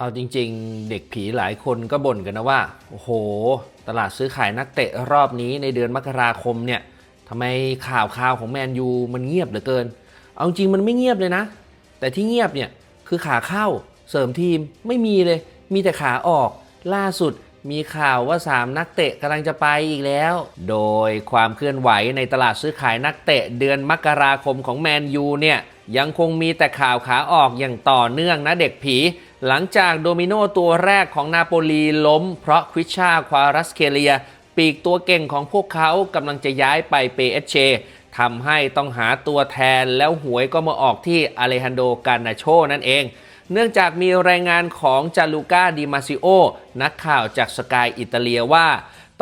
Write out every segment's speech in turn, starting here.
เอาจริงๆ เด็กผีหลายคนก็บ่นกันนะว่า โอ้โห ตลาดซื้อขายนักเตะรอบนี้ในเดือนมกราคมเนี่ยทำไมข่าวข่าวของแมนยูมันเงียบเหลือเกิน เอาจริงมันไม่เงียบเลยนะ แต่ที่เงียบเนี่ยคือขาเข้าเสริมทีมไม่มีเลย มีแต่ขาออกล่าสุดมีข่าวว่า 3 นักเตะกำลังจะไปอีกแล้ว โดยความเคลื่อนไหวในตลาดซื้อขายนักเตะเดือนมกราคมของแมนยูเนี่ย ยังคงมีแต่ข่าวขาออกอย่างต่อเนื่องนะเด็กผี หลังจากโดมิโนตัวแรกของนาโปลีล้ม เพราะควิชชาควารัสเคเลีย ปีกตัวเก่งของพวกเขากำลังจะย้ายไปเปเอชเชทำให้ต้องหาตัวแทนแล้วหวยก็มาออกที่อเลฮันโดกานาโชนั่นเอง เนื่องจากมีรายงานของจาลูก้าดิมาซิโอนักข่าวจากสกายอิตาเลียว่า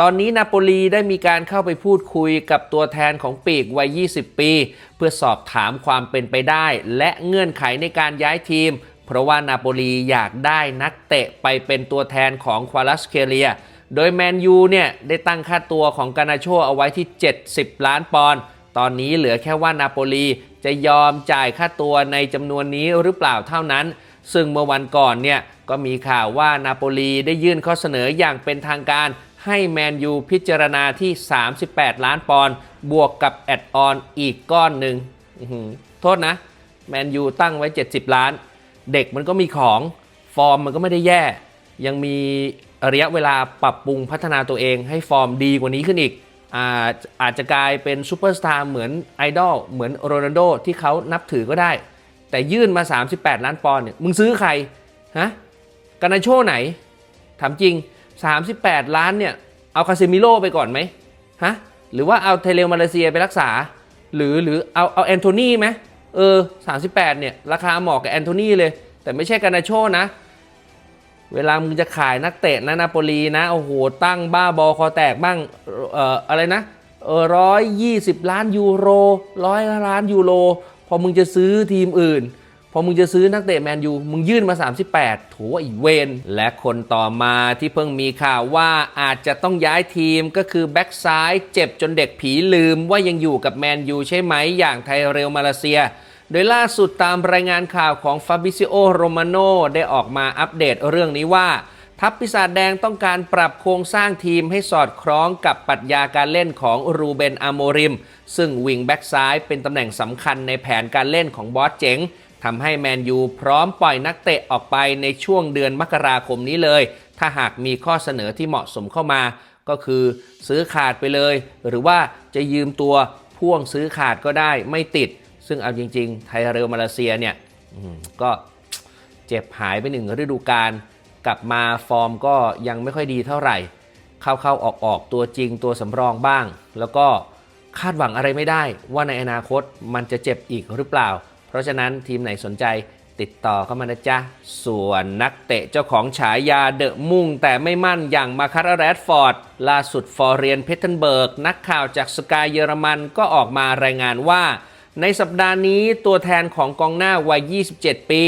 ตอนนี้นาโปลีได้มีการเข้าไปพูดคุยกับตัวแทนของปีกวัย 20 ปี เพื่อสอบถามความเป็นไปได้ และเงื่อนไขในการย้ายทีม เพราะว่านาโปลีอยากได้นักเตะไปเป็นตัวแทนของควาลัสเคเลีย โดยแมนยูเนี่ยได้ตั้งค่าตัวของกานาโชเอาไว้ที่ 70 ล้านปอนด์ตอนนี้เหลือแค่ว่านาโปลีจะยอมจ่ายค่าตัวในจำนวนนี้หรือเปล่าเท่านั้น ซึ่งเมื่อวันก่อนเนี่ยก็มีข่าวว่านาโปลีได้ยื่นข้อเสนออย่างเป็นทางการ ให้แมนยูพิจารณาที่ 38 ล้านปอนด์บวกกับแอดออนอีกก้อนหนึ่งโทษนะ แมนยูตั้งไว้ 70 ล้าน เด็กมันก็มีของฟอร์มมันก็ไม่ได้แย่ ยังมีระยะเวลาปรับปรุงพัฒนาตัวเองให้ฟอร์มดีกว่านี้ขึ้นอีกอาจอาจจะกลายเป็นซูเปอร์สตาร์เหมือนไอดอลเหมือนโรนัลโดที่เขานับถือก็ได้ แต่ยื่นมา 38 ล้านปอนด์เนี่ยมึงซื้อใครฮะกานาโชไหนถามจริง 38 ล้านเนี่ย เอาคาเซมิโลไปก่อนไหมฮะ หรือว่าเอาเทเลมาเลเซียไปรักษา หรือหรือเอาเอาแอนโทนีไหมเออ 38 เนี่ย ราคาเหมาะกับแอนโทนีเลย แต่ไม่ใช่กานาโชนะ เวลามึงจะขายนักเตะนะนาโปลีนะ โอ้โห ตั้งบ้าบอคอแตกบ้าง เอ่อ อะไรนะ เออร้อยยี่สิบล้านยูโรร้อยล้านยูโร พอมึงจะซื้อทีมอื่น อมึงจะซื้อนักเตะแมนยูมึงยื่นมา 38โถอีเวน และคนต่อมาที่เพิ่งมีข่าวว่าอาจจะต้องย้ายทีมก็คือแบ็กซ้ายเจ็บจนเด็กผีลืมว่ายังอยู่กับแมนยูใช่ไหมอย่างไทเรลมาเลเซียโดยล่าสุดตามรายงานข่าวของฟาบิซิโอโรมาโนได้ออกมาอัปเดตเรื่องนี้ว่า ทัพปีศาจแดงต้องการปรับโครงสร้างทีมให้สอดคล้องกับปรัชญาการเล่นของรูเบนอโมริม ซึ่งวิงแบ็กซ้ายเป็นตำแหน่งสำคัญในแผนการเล่นของบอสเจ๋ง ทำให้แมนยูพร้อมปล่อยนักเตะออกไปในช่วงเดือนมกราคมนี้เลย ถ้าหากมีข้อเสนอที่เหมาะสมเข้ามา ก็คือซื้อขาดไปเลย หรือว่าจะยืมตัวพ่วงซื้อขาดก็ได้ไม่ติด ซึ่งเอาจริง ๆ ไทยเรลมาเลเซียเนี่ยก็เจ็บหายไปหนึ่งฤดูกาลกลับมาฟอร์มก็ยังไม่ค่อยดีเท่าไหร่ เข้าๆออกๆตัวจริงตัวสำรองบ้าง แล้วก็คาดหวังอะไรไม่ได้ว่าในอนาคตมันจะเจ็บอีกหรือเปล่า เพราะฉะนั้นทีมไหนสนใจติดต่อเข้ามานะจ๊ะ ส่วนนักเตะเจ้าของฉายาเดอะมุ่งแต่ไม่มั่นอย่างมาคาร์แรดฟอร์ด ล่าสุดฟอร์เรียนเพทเทนเบิร์ก นักข่าวจากสกายเยอรมันก็ออกมารายงานว่า ในสัปดาห์นี้ตัวแทนของกองหน้าวัย 27 ปี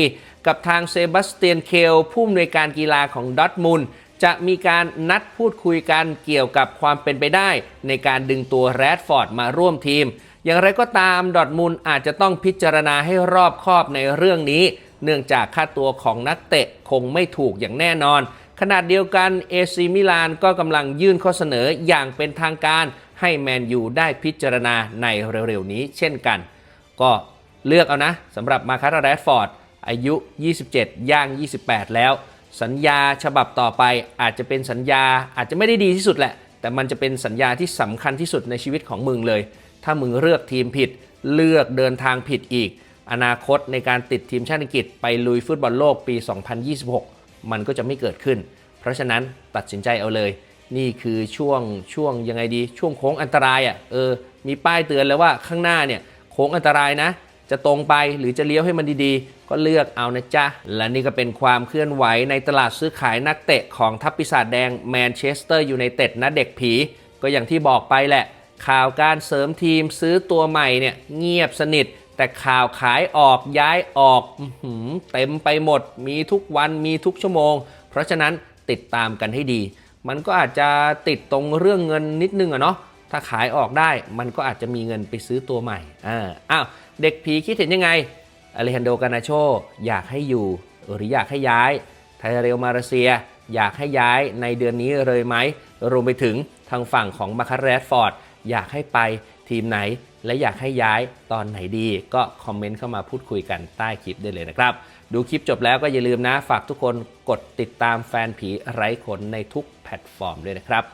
กับทางเซบาสเตียนเคลผู้อำนวยการกีฬาของดอทมุนจะมีการนัดพูดคุยกันเกี่ยวกับความเป็นไปได้ ในการดึงตัวแรดฟอร์ดมาร่วมทีม อย่างไรก็ตามดอทมุนด์อาจจะต้องพิจารณาให้รอบคอบในเรื่องนี้ เนื่องจากค่าตัวของนักเตะคงไม่ถูกอย่างแน่นอน ขนาดเดียวกันเอซีมิลานก็กำลังยื่นข้อเสนออย่างเป็นทางการให้แมนยูได้พิจารณาในเร็วๆนี้เช่นกัน ก็เลือกเอานะสำหรับมาคาร์แรดฟอร์ดอายุ 27 ย่าง 28 แล้ว สัญญาฉบับต่อไปอาจจะเป็นสัญญาอาจจะไม่ได้ดีที่สุดแหละ แต่มันจะเป็นสัญญาที่สำคัญที่สุดในชีวิตของมึงเลย ถ้ามึงเลือกทีมผิด เลือกเดินทางผิดอีก อนาคตในการติดทีมชาติอังกฤษไปลุยฟุตบอลโลกปี 2026 มันก็จะไม่เกิดขึ้น เพราะฉะนั้นตัดสินใจเอาเลย นี่คือช่วงช่วงยังไงดี ช่วงโค้งอันตรายอะ่ะเออมีป้ายเตือนแล้วว่าข้างหน้าเนี่ยโค้งอันตรายนะ จะตรงไปหรือจะเลี้ยวให้มันดีๆ ก็เลือกเอานะจ๊ะ และนี่ก็เป็นความเคลื่อนไหวในตลาดซื้อขายนักเตะของทัพปีศาจแดงแมนเชสเตอร์ยูไนเต็ดนะเด็กผี ก็อย่างที่บอกไปแหละ ข่าวการเสริมทีมซื้อตัวใหม่เนี่ยเงียบสนิท แต่ข่าวขายออกย้ายออกเต็มไปหมด มีทุกวันมีทุกชั่วโมง เพราะฉะนั้นติดตามกันให้ดี มันก็อาจจะติดตรงเรื่องเงินนิดนึงอะเนาะถ้าขายออกได้มันก็อาจจะมีเงินไปซื้อตัวใหม่อ่าอ้าวเด็กผีคิดเห็นยังไงอเลฮันโดกานาโชอยากให้อยู่ หรืออยากให้ย้ายไทยเรลมาเลเซีย อยากให้ย้ายในเดือนนี้เลยไหมรวมไปถึงทางฝั่งของมาคาร์แรดฟอร์ด อยากให้ไปทีมไหน และอยากให้ย้ายตอนไหนดี ก็คอมเมนต์เข้ามาพูดคุยกันใต้คลิปได้เลยนะครับ ดูคลิปจบแล้วก็อย่าลืมนะ ฝากทุกคนกดติดตามแฟนผีไร้ขนในทุกแพลตฟอร์มด้วยนะครับ